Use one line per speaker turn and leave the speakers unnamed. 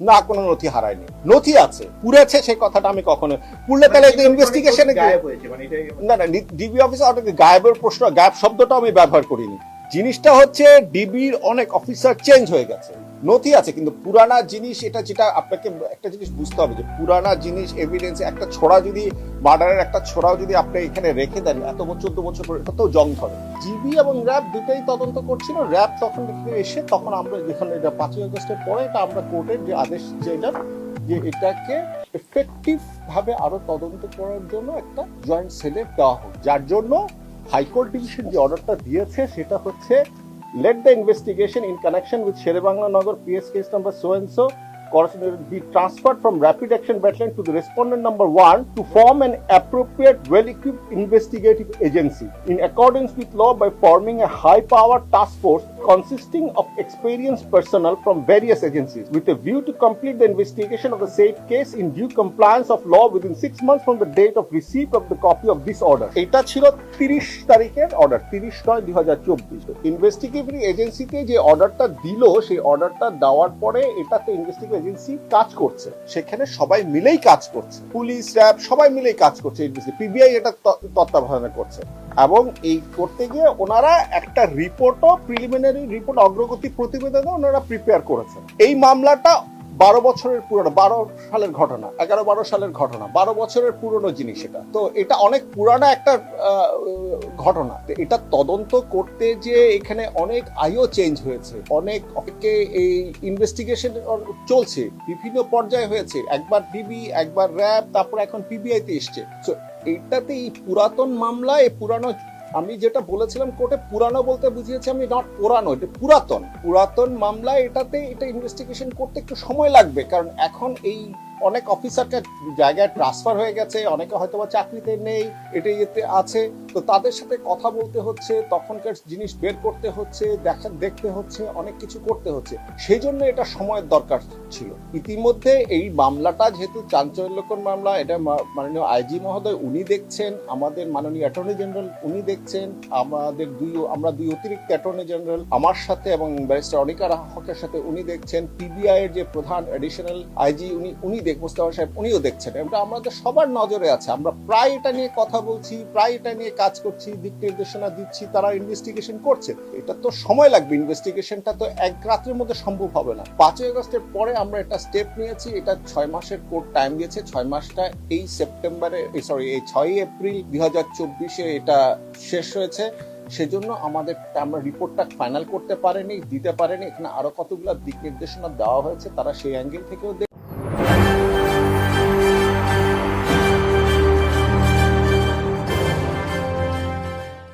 না কোনো নথি হারায়নি। নথি আছে পুড়েছে সেই কথাটা আমি কখনো পুড়লে তাহলে ইনভেস্টিগেশনে
মানে
না না ডিবি অফিসার অনেক গায়েবের প্রশ্ন গায়েব শব্দটা আমি ব্যবহার করিনি। জিনিসটা হচ্ছে ডিবির অনেক অফিসার চেঞ্জ হয়ে গেছে। নথি আছে, কিন্তু পুরানা জিনিস এটা যেটা আপনাকে একটা জিনিস বুঝতে হবে যে পুরানা জিনিস এভিডেন্স একটা ছোড়া যদি মার্ডারের একটা ছোড়াও যদি আপনি এখানে রেখে দেন, এত বছর, চোদ্দ বছর পরে তো জং ধরে। জিবি এবং র্যাব দুটোই তদন্ত করছিল র্যাব তখন এসে, তখন আমরা যেখানে এটা পাঁচই আগস্টের পরে এটা আমরা কোর্টের যে আদেশ যেটা যে এটাকে এফেক্টিভ ভাবে আরও তদন্ত করার জন্য একটা জয়েন্ট সেলে দেওয়া হোক। যার জন্য হাইকোর্ট ডিভিশন যে অর্ডারটা দিয়েছে, সেটা হচ্ছে led the investigation in connection with Sheribangla Nagar PS case number so and so. So be transferred from Rapid Action Battalion to the respondent number one to form an appropriate, well-equipped investigative agency in accordance with law by forming a high-powered task force consisting of experienced personnel from various agencies with a view to complete the investigation of the said case in due compliance of law within six months from the date of receipt of the copy of this order. এটা ছিল তারিখের order তিরিশ দুই হাজার চব্বিশ investigative এজেন্সিতে যে অর্ডারটা দিল সেই অর্ডারটা দেওয়ার পরে এটাতে ইনভেস্টিগেটিভ এজেন্সি কাজ করছে। সেখানে সবাই মিলেই কাজ করছে। পুলিশ, র্যাব, সবাই মিলেই কাজ করছে পিবিআই এটা তত্ত্বাবধানে করছে। এবং এই করতে গিয়ে ওনারা একটা রিপোর্টও প্রিলিমিনারি রিপোর্ট অগ্রগতি প্রতিবেদনও ওনারা প্রিপেয়ার করেছেন। এই মামলাটা বারো বছরের পুরনো, বারো সালের ঘটনা, এগারো বারো সালের ঘটনা, বারো বছরের পুরনো জিনিস এটা। তো এটা অনেক পুরানো একটা ঘটনা। এটা তদন্ত করতে যে এখানে অনেক আইও চেঞ্জ হয়েছে, অনেক অনেকে এই ইনভেস্টিগেশন চলছে, বিভিন্ন পর্যায়ে হয়েছে। একবার ডিবি একবার র্যাব, তারপর এখন পিবিআই তে এসছে। তো এইটাতে এই পুরাতন মামলা এই পুরানো আমি যেটা বলেছিলাম কোর্টে পুরানো বলতে বুঝিয়েছি আমি নট পুরানো, এটা পুরাতন। পুরাতন মামলা এটাতে, এটা ইনভেস্টিগেশন করতে একটু সময় লাগবে, কারণ এখন এই অনেক অফিসারকে জায়গায় ট্রান্সফার হয়ে গেছে, অনেকে হয়তো বা চাকরিতে নেই এটা ইয়েতে আছে। তো তাদের সাথে কথা বলতে হচ্ছে, তখনকার জিনিস বের করতে হচ্ছে, দেখা, দেখতে হচ্ছে, অনেক কিছু করতে হচ্ছে। সেই জন্য এটা সময়ের দরকার ছিল। ইতিমধ্যে এই মামলাটা যেহেতু চাঞ্চল্যকর মামলা, এটা মাননীয় আইজি মহোদয় উনি দেখছেন, আমাদের মাননীয় অ্যাটর্নি জেনারেল উনি দেখছেন, আমাদের দুই, আমরা দুই অতিরিক্ত অ্যাটর্নি জেনারেল আমার সাথে এবং ব্যারিস্টার অনিকা হকের সাথে উনি দেখছেন পিবিআই এর যে প্রধান এডিশনাল আইজি উনি উনি দেখ, মোস্তফা সাহেব, উনিও দেখছেন। এটা আমাদের সবার নজরে আছে। আমরা প্রায় এটা নিয়ে কথা বলছি, প্রায় এটা নিয়ে কাজ করছি, দিক নির্দেশনা দিচ্ছি, তারা ইনভেস্টিগেশন করছে। এটা তো সময় লাগবে ইনভেস্টিগেশনটা তো এক রাত্রের মধ্যে সম্ভব হবে না। পাঁচই আগস্টের পরে আমরা একটা স্টেপ নিয়েছি, এটা ছয় মাসের কোর্ট টাইম দিয়েছে। ছয় মাসটা এই সেপ্টেম্বরে সরি এই ছয়ই এপ্রিল দুই হাজার চব্বিশে এটা শেষ হয়েছে। সেজন্য আমাদের আমরা রিপোর্টটা ফাইনাল করতে পারেনি, দিতে পারেনি। এখানে আরও কতগুলো দিক নির্দেশনা দেওয়া হয়েছে, তারা সেই অ্যাঙ্গেল থেকেও